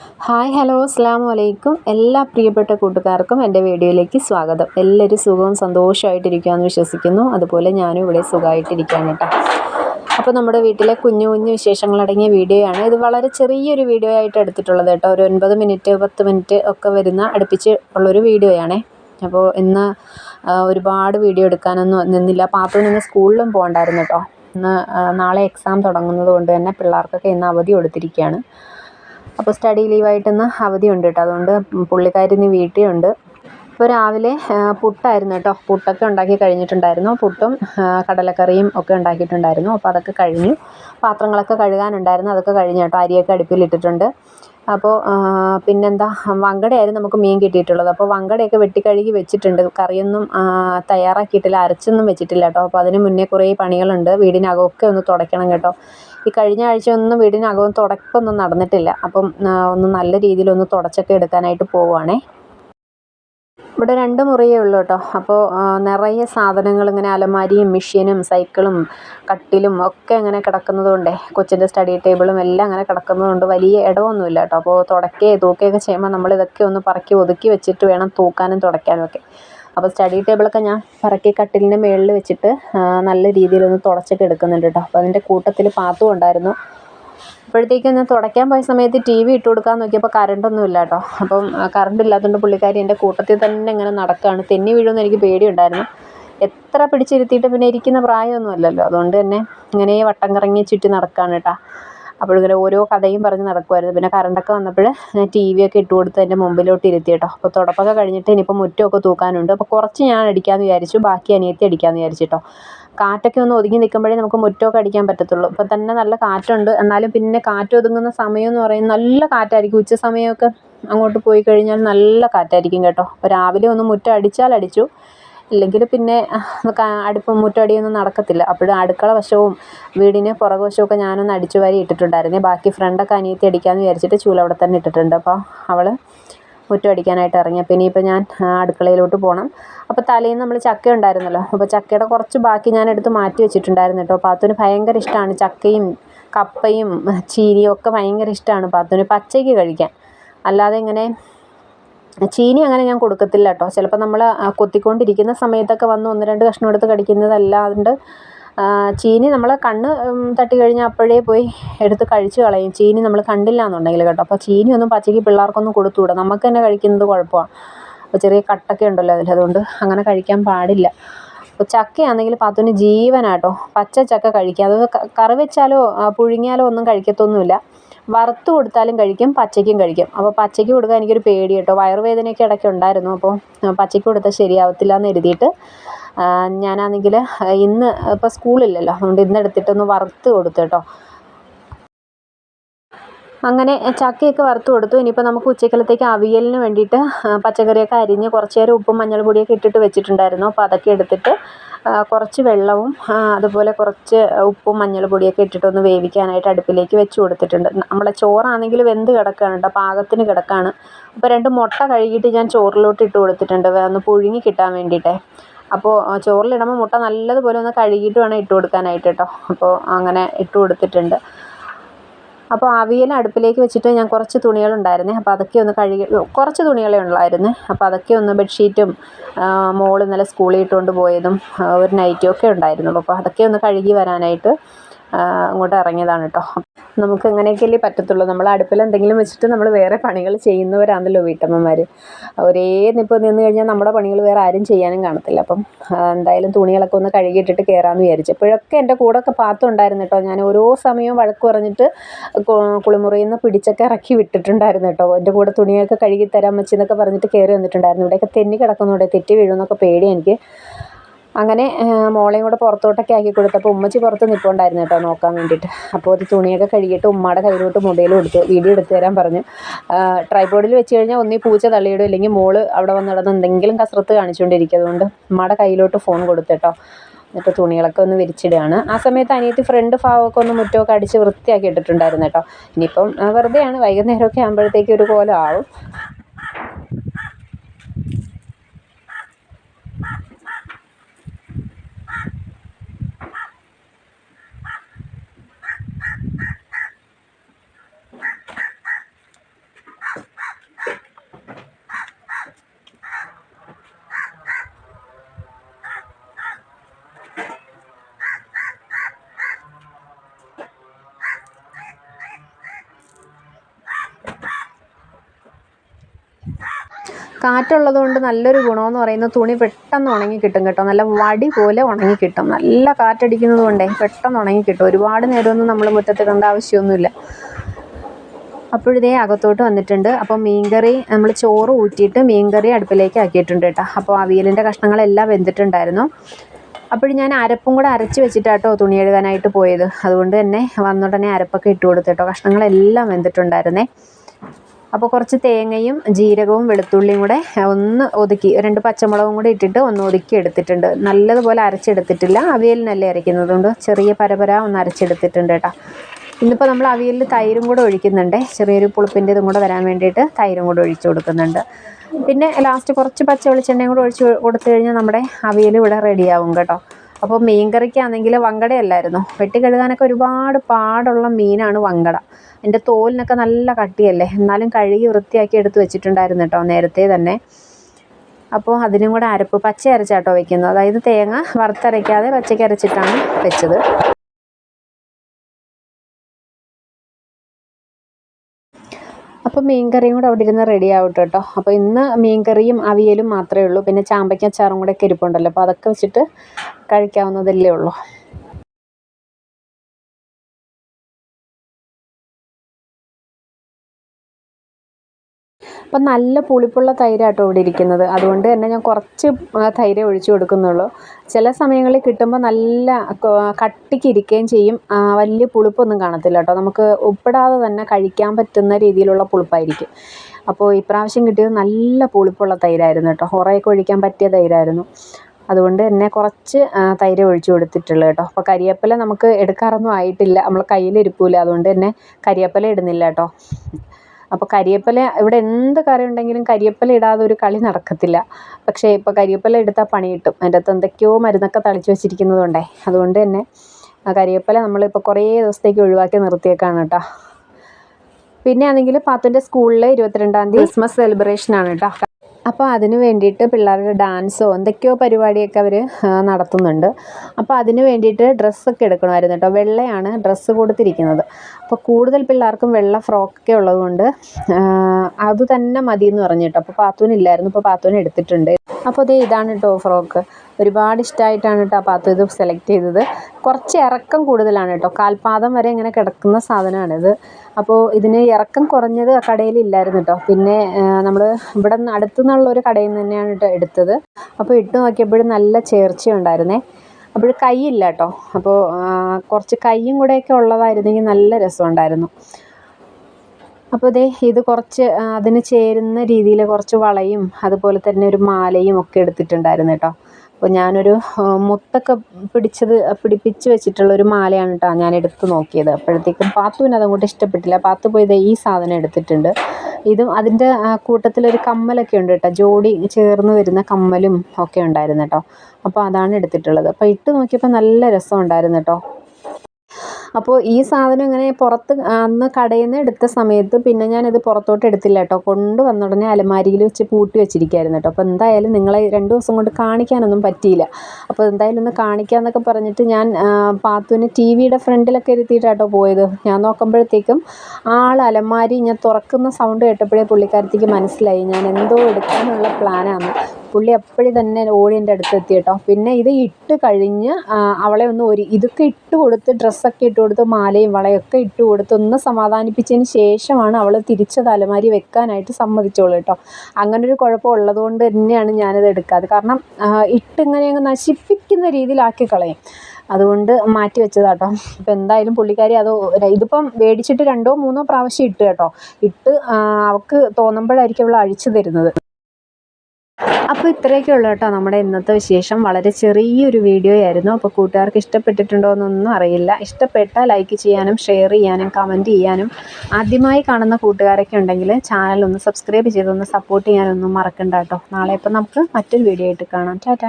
Hi hello അസ്സാം വലൈക്കും എല്ലാ പ്രിയപ്പെട്ട കൂട്ടുകാർക്കും എന്റെ വീഡിയോയിലേക്ക് സ്വാഗതം. എല്ലാവരും സുഖവും സന്തോഷമായിട്ടിരിക്കുകയെന്ന് വിശ്വസിക്കുന്നു. അതുപോലെ ഞാനും ഇവിടെ സുഖമായിട്ടിരിക്കുകയാണ് കേട്ടോ. അപ്പോൾ നമ്മുടെ വീട്ടിലെ കുഞ്ഞു കുഞ്ഞു വിശേഷങ്ങളടങ്ങിയ വീഡിയോയാണ്. ഇത് വളരെ ചെറിയൊരു വീഡിയോ ആയിട്ട് എടുത്തിട്ടുള്ളത് കേട്ടോ. ഒരു ഒൻപത് മിനിറ്റ് പത്ത് മിനിറ്റ് ഒക്കെ വരുന്ന അടുപ്പിച്ച് ഉള്ളൊരു വീഡിയോയാണേ. അപ്പോൾ ഇന്ന് ഒരുപാട് വീഡിയോ എടുക്കാനൊന്നും നിന്നില്ല. പാത്തുവിന് ഇന്ന് സ്കൂളിലും പോകണ്ടായിരുന്നു കേട്ടോ. ഇന്ന് നാളെ എക്സാം തുടങ്ങുന്നത് കൊണ്ട് തന്നെ പിള്ളേർക്കൊക്കെ ഇന്ന് അവധി കൊടുത്തിരിക്കുകയാണ്. അപ്പോൾ സ്റ്റഡി ലീവായിട്ടൊന്ന് അവധി അവധിയുണ്ട് കേട്ടോ. അതുകൊണ്ട് പുള്ളിക്കാരി ഇന്ന് വീട്ടിലുണ്ട് ഇപ്പോൾ രാവിലെ പുട്ടായിരുന്നു കേട്ടോ. പുട്ടൊക്കെ ഉണ്ടാക്കി കഴിഞ്ഞിട്ടുണ്ടായിരുന്നു. പുട്ടും കടലക്കറിയും ഒക്കെ ഉണ്ടാക്കിയിട്ടുണ്ടായിരുന്നു. അപ്പോൾ അതൊക്കെ കഴിഞ്ഞു. പാത്രങ്ങളൊക്കെ കഴുകാനുണ്ടായിരുന്നു. അതൊക്കെ കഴിഞ്ഞു കേട്ടോ. അരിയൊക്കെ അടുപ്പിലിട്ടിട്ടുണ്ട് അപ്പോൾ പിന്നെന്താ വങ്കടയായിരുന്നു നമുക്ക് മീൻ കിട്ടിയിട്ടുള്ളത്. അപ്പോൾ വങ്കടയൊക്കെ വെട്ടിക്കഴുകി വെച്ചിട്ടുണ്ട്. കറിയൊന്നും തയ്യാറാക്കിയിട്ടില്ല അരച്ചൊന്നും വെച്ചിട്ടില്ല കേട്ടോ. അപ്പോൾ അതിന് മുന്നേ കുറേ പണികളുണ്ട്. വീടിനകമൊക്കെ ഒന്ന് തുടയ്ക്കണം കേട്ടോ. ഈ കഴിഞ്ഞ ആഴ്ച ഒന്നും വീടിനകവും തുടപ്പൊന്നും നടന്നിട്ടില്ല. അപ്പം ഒന്ന് നല്ല രീതിയിലൊന്ന് തുടച്ചൊക്കെ എടുക്കാനായിട്ട് പോവുകയാണേ ഇവിടെ രണ്ട് മുറിയേ ഉള്ളൂ കേട്ടോ. അപ്പോൾ നിറയെ സാധനങ്ങൾ ഇങ്ങനെ അലമാരിയും മെഷീനും സൈക്കിളും കട്ടിലും ഒക്കെ അങ്ങനെ കിടക്കുന്നത് കൊണ്ടേ കൊച്ചിന്റെ സ്റ്റഡി ടേബിളും എല്ലാം അങ്ങനെ കിടക്കുന്നത് കൊണ്ട് വലിയ ഇടമൊന്നുമില്ല കേട്ടോ. അപ്പോൾ തുടക്കേ തൂക്കുകയൊക്കെ ചെയ്യുമ്പോൾ നമ്മൾ ഇതൊക്കെ ഒന്ന് പറക്കി ഒതുക്കി വെച്ചിട്ട് വേണം തൂക്കാനും തുടയ്ക്കാനും ഒക്കെ. അപ്പോൾ സ്റ്റഡി ടേബിളൊക്കെ ഞാൻ പറക്കി കട്ടിലിന്റെ മുകളിൽ വെച്ചിട്ട് നല്ല രീതിയിലൊന്ന് തുടച്ചൊക്കെ എടുക്കുന്നുണ്ട് കേട്ടോ. അപ്പോൾ അതിന്റെ കൂട്ടത്തിൽ പാത്തും ഉണ്ടായിരുന്നു. അപ്പോഴത്തേക്കും ഞാൻ തുടയ്ക്കാൻ പോയ സമയത്ത് ടി വി ഇട്ട് കൊടുക്കാൻ നോക്കിയപ്പോൾ കറണ്ടൊന്നും ഇല്ല കേട്ടോ അപ്പം കറണ്ട് ഇല്ലാത്തതുകൊണ്ട് പുള്ളിക്കാരി എന്റെ കൂട്ടത്തിൽ തന്നെ ഇങ്ങനെ നടക്കുകയാണ് തെന്നി വീഴുമെന്ന് എനിക്ക് പേടിയുണ്ടായിരുന്നു. എത്ര പിടിച്ചിരുത്തിയിട്ട് പിന്നെ ഇരിക്കുന്ന പ്രായമൊന്നും അല്ലല്ലോ. അതുകൊണ്ട് തന്നെ ഇങ്ങനെ വട്ടം കറങ്ങി ചുറ്റി നടക്കുകയാണ് കേട്ടോ അപ്പോഴിങ്ങനെ ഓരോ കഥയും പറഞ്ഞ് നടക്കുമായിരുന്നു പിന്നെ കറണ്ടൊക്കെ വന്നപ്പോൾ ഞാൻ ടി വി ഒക്കെ ഇട്ട് കൊടുത്ത് എന്റെ മുമ്പിലോട്ട് ഇരുത്തി കേട്ടോ അപ്പോൾ തുടപ്പൊക്കെ കഴിഞ്ഞിട്ട് ഇനിയിപ്പോൾ മുറ്റമൊക്കെ തൂക്കാനുണ്ട്. അപ്പോൾ കുറച്ച് ഞാൻ അടിക്കാമെന്ന് വിചാരിച്ചു. ബാക്കി അനിയത്തി അടിക്കാമെന്ന് വിചാരിച്ചു കേട്ടോ കാറ്റൊക്കെ ഒന്ന് ഒതുങ്ങി നിൽക്കുമ്പോഴേ നമുക്ക് മുറ്റമൊക്കെ അടിക്കാൻ പറ്റത്തുള്ളൂ. ഇപ്പം തന്നെ നല്ല കാറ്റുണ്ട്. എന്നാലും പിന്നെ കാറ്റ് ഒതുങ്ങുന്ന സമയം എന്ന് പറയുന്നത് നല്ല കാറ്റായിരിക്കും. ഉച്ച സമയമൊക്കെ അങ്ങോട്ട് പോയി കഴിഞ്ഞാൽ നല്ല കാറ്റായിരിക്കും കേട്ടോ. രാവിലെ ഒന്ന് മുറ്റം അടിച്ചാൽ അടിച്ചു. ഇല്ലെങ്കിൽ പിന്നെ അടുപ്പ് മുറ്റടിയൊന്നും നടക്കത്തില്ല. അപ്പോഴും അടുക്കള വശവും വീടിന് പുറകു വശമൊക്കെ ഞാനൊന്ന് അടിച്ചു വാരി ഇട്ടിട്ടുണ്ടായിരുന്നേ. ബാക്കി ഫ്രണ്ടൊക്കെ അനിയത്തി അടിക്കാമെന്ന് വിചാരിച്ചിട്ട് ചൂല അവിടെ തന്നെ ഇട്ടിട്ടുണ്ട്. അപ്പോൾ അവൾ മുറ്റം അടിക്കാനായിട്ട് ഇറങ്ങി അപ്പോൾ ഇനിയിപ്പോൾ ഞാൻ അടുക്കളയിലോട്ട് പോകണം അപ്പോൾ തലേന്ന് നമ്മൾ ചക്ക ഉണ്ടായിരുന്നല്ലോ. അപ്പോൾ ചക്കയുടെ കുറച്ച് ബാക്കി ഞാൻ എടുത്ത് മാറ്റി വെച്ചിട്ടുണ്ടായിരുന്നു കേട്ടോ. പാത്തുവിന് ഭയങ്കര ഇഷ്ടമാണ് ചക്കയും കപ്പയും ചീനിയും ഒക്കെ ഭയങ്കര ഇഷ്ടമാണ് പാത്തുവിന് പച്ചയ്ക്ക് കഴിക്കാൻ. അല്ലാതെ ഇങ്ങനെ ചീനി അങ്ങനെ ഞാൻ കൊടുക്കത്തില്ല കേട്ടോ. ചിലപ്പോൾ നമ്മൾ കൊത്തിക്കൊണ്ടിരിക്കുന്ന സമയത്തൊക്കെ വന്ന് ഒന്ന് രണ്ട് കഷ്ണം എടുത്ത് കടിക്കുന്നതല്ലാണ്ട് ചീനി നമ്മൾ കണ്ണ് തട്ടി കഴിഞ്ഞാൽ അപ്പോഴേ പോയി എടുത്ത് കഴിച്ച് കളയും. ചീനി നമ്മൾ കണ്ടില്ല എന്നുണ്ടെങ്കിൽ കേട്ടോ. അപ്പോൾ ചീനി ഒന്നും പച്ചയ്ക്ക് പിള്ളേർക്കൊന്നും കൊടുത്തുകൂടാ നമുക്ക് തന്നെ കഴിക്കുന്നത് കുഴപ്പമാണ് അപ്പോൾ ചെറിയ കട്ടൊക്കെ ഉണ്ടല്ലോ അതിൽ അതുകൊണ്ട് അങ്ങനെ കഴിക്കാൻ പാടില്ല. അപ്പോൾ ചക്കയാണെങ്കിൽ പാത്തുവിന് ജീവനാട്ടോ പച്ച ചക്ക കഴിക്കുക. അത് കറിവെച്ചാലോ പുഴുങ്ങിയാലോ ഒന്നും കഴിക്കത്തൊന്നുമില്ല. വറുത്ത് കൊടുത്താലും കഴിക്കും പച്ചയ്ക്കും കഴിക്കും. അപ്പോൾ പച്ചയ്ക്ക് കൊടുക്കാൻ എനിക്കൊരു പേടി കേട്ടോ. വയറുവേദനയൊക്കെ ഇടയ്ക്ക് ഉണ്ടായിരുന്നു. അപ്പോൾ പച്ചയ്ക്ക് കൊടുത്താൽ ശരിയാവത്തില്ല എന്ന് എഴുതിയിട്ട് ഞാനാണെങ്കിൽ ഇന്ന് ഇപ്പോൾ സ്കൂളില്ലല്ലോ. അതുകൊണ്ട് ഇന്ന് എടുത്തിട്ടൊന്ന് വറുത്ത് കൊടുത്തു കേട്ടോ. അങ്ങനെ ചക്കയൊക്കെ വറുത്ത് കൊടുത്തു. ഇനിയിപ്പോൾ നമുക്ക് ഉച്ചക്കലത്തേക്ക് അവിയലിന് വേണ്ടിയിട്ട് പച്ചക്കറിയൊക്കെ അരിഞ്ഞ് കുറച്ച് നേരം ഉപ്പും മഞ്ഞൾപ്പൊടിയൊക്കെ ഇട്ടിട്ട് വെച്ചിട്ടുണ്ടായിരുന്നു. അപ്പോൾ അതൊക്കെ എടുത്തിട്ട് കുറച്ച് വെള്ളവും അതുപോലെ കുറച്ച് ഉപ്പും മഞ്ഞൾപ്പൊടിയൊക്കെ ഇട്ടിട്ടൊന്ന് വേവിക്കാനായിട്ട് അടുപ്പിലേക്ക് വെച്ച് കൊടുത്തിട്ടുണ്ട്. നമ്മളെ ചോറാണെങ്കിൽ വെന്ത് കിടക്കുകയാണ് കേട്ടോ. പാകത്തിന് കിടക്കുകയാണ് അപ്പോൾ രണ്ട് മുട്ട കഴുകിയിട്ട് ഞാൻ ചോറിലോട്ട് ഇട്ട് കൊടുത്തിട്ടുണ്ട്. ഒന്ന് പുഴുങ്ങി കിട്ടാൻ വേണ്ടിയിട്ടേ. അപ്പോൾ ചോറിലിടുമ്പോൾ മുട്ട നല്ലതുപോലെ ഒന്ന് കഴുകിയിട്ട് വേണം ഇട്ട് കൊടുക്കാനായിട്ട് കേട്ടോ അപ്പോൾ അങ്ങനെ ഇട്ട് കൊടുത്തിട്ടുണ്ട്. അപ്പോൾ അവിയൽ അടുപ്പിലേക്ക് വെച്ചിട്ട് ഞാൻ കുറച്ച് തുണികളുണ്ടായിരുന്നേ. അപ്പോൾ അതൊക്കെ ഒന്ന് കഴുകി കുറച്ച് തുണികളേ ഉള്ളായിരുന്നു. അപ്പോൾ അതൊക്കെ ഒന്ന് ബെഡ്ഷീറ്റും മോൾ ഇന്നലെ സ്കൂളിൽ ഇട്ടുകൊണ്ട് പോയതും ഒരു നൈറ്റും ഒക്കെ ഉണ്ടായിരുന്നുള്ളൂ. അപ്പോൾ അതൊക്കെ ഒന്ന് കഴുകി വരാനായിട്ട് അങ്ങോട്ട് ഇറങ്ങിയതാണ് കേട്ടോ നമുക്ക് ഇങ്ങനെയൊക്കെയല്ലേ പറ്റത്തുള്ളൂ. നമ്മൾ അടുപ്പിൽ എന്തെങ്കിലും വെച്ചിട്ട് നമ്മൾ വേറെ പണികൾ ചെയ്യുന്നവരാണല്ലോ വീട്ടമ്മമാർ ഒരേ നിപ്പോൾ നിന്ന് കഴിഞ്ഞാൽ നമ്മുടെ പണികൾ വേറെ ആരും ചെയ്യാനും കാണത്തില്ല. അപ്പം എന്തായാലും തുണികളൊക്കെ ഒന്ന് കഴുകിയിട്ടിട്ട് കയറാമെന്ന് വിചാരിച്ചു. ഇപ്പോഴൊക്കെ എന്റെ കൂടെ ഒക്കെ പാത്തുണ്ടായിരുന്നു കേട്ടോ ഞാൻ ഓരോ സമയവും വഴക്ക് പറഞ്ഞിട്ട് കുളിമുറിയിൽ നിന്ന് പിടിച്ചൊക്കെ ഇറക്കി വിട്ടിട്ടുണ്ടായിരുന്നു കേട്ടോ എന്റെ കൂടെ തുണിയൊക്കെ കഴുകി തരാൻ വെച്ചെന്നൊക്കെ പറഞ്ഞിട്ട് കയറി വന്നിട്ടുണ്ടായിരുന്നു. ഇവിടെയൊക്കെ തെന്നി കിടക്കുന്നുണ്ട് തെറ്റി വീഴുമെന്നൊക്കെ പേടി എനിക്ക്. അങ്ങനെ മോളെയും കൂടെ പുറത്തോട്ടൊക്കെ ആക്കി കൊടുത്തപ്പോൾ ഉമ്മച്ചി പുറത്ത് നിൽപ്പുണ്ടായിരുന്നു കേട്ടോ നോക്കാൻ വേണ്ടിയിട്ട്. അപ്പോൾ ഒരു തുണിയൊക്കെ കഴുകിയിട്ട് ഉമ്മയുടെ കയ്യിലോട്ട് മൊബൈൽ കൊടുത്തു വീഡിയോ എടുത്തു തരാൻ പറഞ്ഞു. ട്രൈപോഡിൽ വെച്ച് കഴിഞ്ഞാൽ ഒന്നീ പൂച്ച തള്ളിയിടും ഇല്ലെങ്കിൽ മോൾ അവിടെ വന്ന് നടന്ന് എന്തെങ്കിലും കസരത്ത് കാണിച്ചുകൊണ്ടിരിക്കും അതുകൊണ്ട് ഉമ്മയുടെ കയ്യിലോട്ട് ഫോൺ കൊടുത്തു എന്നിട്ട് തുണികളൊക്കെ ഒന്ന് വിരിച്ചിടുകയാണ്. ആ സമയത്ത് അനിയത്തി ഫ്രണ്ട് ഭാഗമൊക്കെ ഒന്ന് മുറ്റമൊക്കെ അടിച്ച് വൃത്തിയാക്കി ഇട്ടിട്ടുണ്ടായിരുന്നു കേട്ടോ. ഇനിയിപ്പം വെറുതെയാണ്. വൈകുന്നേരമൊക്കെ ആകുമ്പോഴത്തേക്ക് ഒരു കോലം ആവും കാറ്റുള്ളത് കൊണ്ട് നല്ലൊരു ഗുണമെന്ന് പറയുന്നത് തുണി പെട്ടെന്ന് ഉണങ്ങി കിട്ടും കേട്ടോ. നല്ല വടി പോലെ ഉണങ്ങി കിട്ടും. നല്ല കാറ്റടിക്കുന്നത് കൊണ്ടേ പെട്ടെന്ന് ഉണങ്ങി കിട്ടും. ഒരുപാട് നേരമൊന്നും നമ്മൾ മുറ്റത്തിടേണ്ട ആവശ്യമൊന്നുമില്ല. അപ്പോഴിതേ അകത്തോട്ട് വന്നിട്ടുണ്ട്. അപ്പോൾ മീൻകറി നമ്മൾ ചോറ് ഊറ്റിയിട്ട് മീൻകറി അടുപ്പിലേക്ക് ആക്കിയിട്ടുണ്ട് കേട്ടോ. അപ്പോൾ അവിയലിന്റെ കഷ്ണങ്ങളെല്ലാം വെന്തിട്ടുണ്ടായിരുന്നു. അപ്പോൾ ഞാൻ അരപ്പും കൂടെ അരച്ച് വെച്ചിട്ടാട്ടോ തുണി എഴുതാനായിട്ട് പോയത്. അതുകൊണ്ട് തന്നെ വന്നുടനെ അരപ്പൊക്കെ ഇട്ട് കൊടുത്തു കേട്ടോ. കഷ്ണങ്ങളെല്ലാം വെന്തിട്ടുണ്ടായിരുന്നേ. അപ്പോൾ കുറച്ച് തേങ്ങയും ജീരകവും വെളുത്തുള്ളിയും കൂടെ ഒന്ന് ഒതുക്കി രണ്ട് പച്ചമുളകും കൂടി ഇട്ടിട്ട് ഒന്ന് ഒതുക്കി എടുത്തിട്ടുണ്ട്. നല്ലതുപോലെ അരച്ചെടുത്തിട്ടില്ല. അവിയലിനല്ലേ അരയ്ക്കുന്നത്? കൊണ്ട് ചെറിയ പരപര ഒന്ന് അരച്ചെടുത്തിട്ടുണ്ട് കേട്ടോ. ഇന്നിപ്പോൾ നമ്മൾ അവിയലിൽ തൈരും കൂടെ ഒഴിക്കുന്നുണ്ട്. ചെറിയൊരു പുളിപ്പിന്റെ ഇതും കൂടെ വരാൻ വേണ്ടിയിട്ട് തൈരും കൂടെ ഒഴിച്ചു കൊടുക്കുന്നുണ്ട്. പിന്നെ ലാസ്റ്റ് കുറച്ച് പച്ച വെളിച്ചെണ്ണയും കൂടെ ഒഴിച്ച് കൊടുത്തു കഴിഞ്ഞാൽ നമ്മുടെ അവിയൽ ഇവിടെ റെഡിയാവും കേട്ടോ. അപ്പോൾ മീൻ കറിക്കാണെങ്കിൽ വങ്കടയല്ലായിരുന്നു. വെട്ടി കഴുകാനൊക്കെ ഒരുപാട് പാടുള്ള മീനാണ് വങ്കട. എന്റെ തോലിനൊക്കെ നല്ല കട്ടിയല്ലേ? എന്നാലും കഴുകി വൃത്തിയാക്കി എടുത്ത് വെച്ചിട്ടുണ്ടായിരുന്നു കേട്ടോ നേരത്തെ തന്നെ. അപ്പോൾ അതിനും കൂടെ അരപ്പ് പച്ച അരച്ചാട്ടോ വെക്കുന്നത്. അതായത് തേങ്ങ വറുത്തരയ്ക്കാതെ പച്ചയ്ക്ക് അരച്ചിട്ടാണ് വെച്ചത്. അപ്പോൾ മീൻ കറിയും കൂടെ അവിടെ ഇരുന്ന് റെഡി ആവട്ടെ കേട്ടോ. അപ്പോൾ ഇന്ന് മീൻ കറിയും അവിയലും മാത്രമേ ഉള്ളൂ. പിന്നെ ചാമ്പയ്ക്ക അച്ചാറും കൂടെ ഒക്കെ ഇരിപ്പുണ്ടല്ലോ. അപ്പോൾ അതൊക്കെ വെച്ചിട്ട് കഴിക്കാവുന്നതല്ലേ ഉള്ളൂ. അപ്പം നല്ല പുളിപ്പുള്ള തൈരാട്ടോ ഇവിടെ ഇരിക്കുന്നത്. അതുകൊണ്ട് തന്നെ ഞാൻ കുറച്ച് തൈരേ ഒഴിച്ചു കൊടുക്കുന്നുള്ളൂ. ചില സമയങ്ങളിൽ കിട്ടുമ്പോൾ നല്ല കട്ടിക്ക് ഇരിക്കുകയും ചെയ്യും. വലിയ പുളിപ്പൊന്നും കാണത്തില്ല കേട്ടോ. നമുക്ക് ഉപ്പിടാതെ തന്നെ കഴിക്കാൻ പറ്റുന്ന രീതിയിലുള്ള പുളിപ്പായിരിക്കും. അപ്പോൾ ഇപ്രാവശ്യം കിട്ടിയത് നല്ല പുളിപ്പുള്ള തൈരായിരുന്നു കേട്ടോ. ഹൊറയൊക്കെ ഒഴിക്കാൻ പറ്റിയ തൈരായിരുന്നു. അതുകൊണ്ട് തന്നെ കുറച്ച് തൈര് ഒഴിച്ചു കൊടുത്തിട്ടുള്ളൂ കേട്ടോ. അപ്പോൾ കരിയേപ്പില നമുക്ക് എടുക്കാറൊന്നും ആയിട്ടില്ല. നമ്മൾ കയ്യിലിരിപ്പില്ല. അതുകൊണ്ട് തന്നെ കരിയേപ്പില ഇടുന്നില്ല കേട്ടോ. അപ്പോൾ കരിയേപ്പില ഇവിടെ എന്ത് കറി ഉണ്ടെങ്കിലും കരിയേപ്പില ഇടാതെ ഒരു കളി നടക്കത്തില്ല. പക്ഷേ ഇപ്പോൾ കരിയേപ്പില എടുത്താൽ പണി കിട്ടും. അതിന്റെ അകത്ത് എന്തൊക്കെയോ മരുന്നൊക്കെ തളിച്ച് വെച്ചിരിക്കുന്നത് കൊണ്ടേ. അതുകൊണ്ട് തന്നെ ആ കരിയേപ്പില നമ്മളിപ്പോൾ കുറേ ദിവസത്തേക്ക് ഒഴിവാക്കി നിർത്തിയേക്കാണ് കേട്ടോ. പിന്നെ ആണെങ്കിൽ പാത്തുന്റെ സ്കൂളിൽ ഇരുപത്തിരണ്ടാം തീയതി ക്രിസ്മസ് സെലിബ്രേഷൻ ആണ് കേട്ടോ. അപ്പോൾ അതിന് വേണ്ടിയിട്ട് പിള്ളേരുടെ ഡാൻസോ എന്തൊക്കെയോ പരിപാടിയൊക്കെ അവർ നടത്തുന്നുണ്ട്. അപ്പോൾ അതിന് വേണ്ടിയിട്ട് ഡ്രസ്സൊക്കെ എടുക്കണമായിരുന്നു കേട്ടോ. വെള്ളയാണ് ഡ്രസ്സ് കൊടുത്തിരിക്കുന്നത്. അപ്പോൾ കൂടുതൽ പിള്ളേർക്കും വെള്ള ഫ്രോക്കൊക്കെ ഉള്ളതുകൊണ്ട് അത് തന്നെ മതി എന്ന് പറഞ്ഞു കേട്ടോ. അപ്പോൾ പാത്തുവിനില്ലായിരുന്നു ഇപ്പോൾ പാത്തൂൻ എടുത്തിട്ടുണ്ട്. അപ്പോൾ അതേ ഇതാണ് കേട്ടോ ഫ്രോക്ക്. ഒരുപാട് ഇഷ്ടമായിട്ടാണ് കേട്ടോ പാത്തു ഇത് സെലക്ട് ചെയ്തത്. കുറച്ച് ഇറക്കം കൂടുതലാണ് കേട്ടോ. കാൽപാദം വരെ ഇങ്ങനെ കിടക്കുന്ന സാധനമാണിത്. അപ്പോൾ ഇതിന് ഇറക്കം കുറഞ്ഞത് ആ കടയിൽ ഇല്ലായിരുന്നു കേട്ടോ പിന്നെ നമ്മൾ ഇവിടെ നിന്ന് അടുത്തു നിന്നുള്ള ഒരു കടയിൽ നിന്ന് തന്നെയാണ് കേട്ടോ എടുത്തത്. അപ്പോൾ ഇട്ട് നോക്കിയപ്പോഴും നല്ല ചേർച്ചയുണ്ടായിരുന്നേ അപ്പോൾ കൈ ഇല്ല കേട്ടോ അപ്പോൾ കുറച്ച് കൈയും കൂടെയൊക്കെ ഉള്ളതായിരുന്നെങ്കിൽ നല്ല രസമുണ്ടായിരുന്നു അപ്പോൾ ദേ ഇത് കുറച്ച് അതിന് ചേരുന്ന രീതിയിൽ കുറച്ച് വളയും അതുപോലെ തന്നെ ഒരു മാലയും ഒക്കെ എടുത്തിട്ടുണ്ടായിരുന്നു കേട്ടോ അപ്പോൾ ഞാനൊരു മുത്തൊക്കെ പിടിച്ചത് പിടിപ്പിച്ച് വെച്ചിട്ടുള്ളൊരു മാലയാണ് കേട്ടോ ഞാൻ എടുത്ത് നോക്കിയത്. അപ്പോഴത്തേക്കും പാത്തുവിന് അതങ്ങോട്ട് ഇഷ്ടപ്പെട്ടില്ല. പാത്തു പോയത് ഈ സാധനം എടുത്തിട്ടുണ്ട്. ഇതും അതിന്റെ കൂട്ടത്തിലൊരു കമ്മലൊക്കെ ഉണ്ട് കേട്ടോ ജോഡി ചേർന്ന് വരുന്ന കമ്മലും ഒക്കെ ഉണ്ടായിരുന്നു കേട്ടോ അപ്പോൾ അതാണ് എടുത്തിട്ടുള്ളത്. അപ്പോൾ ഇട്ട് നോക്കിയപ്പോൾ നല്ല രസം ഉണ്ടായിരുന്നു കേട്ടോ അപ്പോൾ ഈ സാധനം ഇങ്ങനെ പുറത്ത് അന്ന് കടയിൽ നിന്ന് എടുത്ത സമയത്ത് പിന്നെ ഞാനിത് പുറത്തോട്ട് എടുത്തില്ല കേട്ടോ കൊണ്ട് വന്ന ഉടനെ അലമാരിയിൽ വെച്ച് പൂട്ടി വെച്ചിരിക്കുകയായിരുന്നു കേട്ടോ അപ്പോൾ എന്തായാലും നിങ്ങളെ രണ്ട് ദിവസം കൊണ്ട് കാണിക്കാനൊന്നും പറ്റിയില്ല. അപ്പോൾ എന്തായാലും ഒന്ന് കാണിക്കാമെന്നൊക്കെ പറഞ്ഞിട്ട് ഞാൻ പാത്തുവിന് ടി വിയുടെ ഫ്രണ്ടിലൊക്കെ ഇരുത്തിയിട്ടാട്ടോ പോയത്. ഞാൻ നോക്കുമ്പോഴത്തേക്കും ആൾ അലമാരി ഞാൻ തുറക്കുന്ന സൗണ്ട് കേട്ടപ്പോഴേ പുള്ളിക്കാരത്തേക്ക് മനസ്സിലായി. ഞാൻ എന്തോ എടുക്കാനുള്ള പ്ലാനാണ് പുള്ളി എപ്പോഴും തന്നെ ഓടി എന്റെ അടുത്ത് എത്തി കേട്ടോ. പിന്നെ ഇത് ഇട്ട് കഴിഞ്ഞ് അവളെ ഒന്ന് ഒരു ഇതൊക്കെ ഇട്ട് കൊടുത്ത് ഡ്രസ്സൊക്കെ ഇട്ട് കൊടുത്ത് മാലയും വളയൊക്കെ ഇട്ട് കൊടുത്ത് ഒന്ന് സമാധാനിപ്പിച്ചതിന് ശേഷമാണ് അവൾ തിരിച്ച തലമാരി വെക്കാനായിട്ട് സമ്മതിച്ചോളൂ കേട്ടോ. അങ്ങനെ ഒരു കുഴപ്പം ഉള്ളതുകൊണ്ട് തന്നെയാണ് ഞാനിത് എടുക്കാതെ കാരണം ഇട്ട് ഇങ്ങനെ അങ്ങ് നശിപ്പിക്കുന്ന രീതിയിലാക്കി കളയും. അതുകൊണ്ട് മാറ്റി വെച്ചതാട്ടോ ഇപ്പം എന്തായാലും പുള്ളിക്കാരി അത് ഇതിപ്പം മേടിച്ചിട്ട് രണ്ടോ മൂന്നോ പ്രാവശ്യം ഇട്ട് കേട്ടോ. ഇട്ട് അവൾക്ക് തോന്നുമ്പോഴായിരിക്കും അവൾ അഴിച്ചു തരുന്നത്. അപ്പോൾ ഇത്രയൊക്കെ ഉള്ളൂ കേട്ടോ നമ്മുടെ ഇന്നത്തെ വിശേഷം. വളരെ ചെറിയൊരു വീഡിയോ ആയിരുന്നു. അപ്പോൾ കൂട്ടുകാർക്ക് ഇഷ്ടപ്പെട്ടിട്ടുണ്ടോ എന്നൊന്നും അറിയില്ല. ഇഷ്ടപ്പെട്ടാൽ ലൈക്ക് ചെയ്യാനും ഷെയർ ചെയ്യാനും കമന്റ് ചെയ്യാനും. ആദ്യമായി കാണുന്ന കൂട്ടുകാരൊക്കെ ഉണ്ടെങ്കിൽ ചാനൽ ഒന്ന് സബ്സ്ക്രൈബ് ചെയ്തൊന്ന് സപ്പോർട്ട് ചെയ്യാനൊന്നും മറക്കണ്ട കേട്ടോ. നാളെ ഇപ്പം നമുക്ക് മറ്റൊരു വീഡിയോ ആയിട്ട് കാണാം. ടാറ്റ.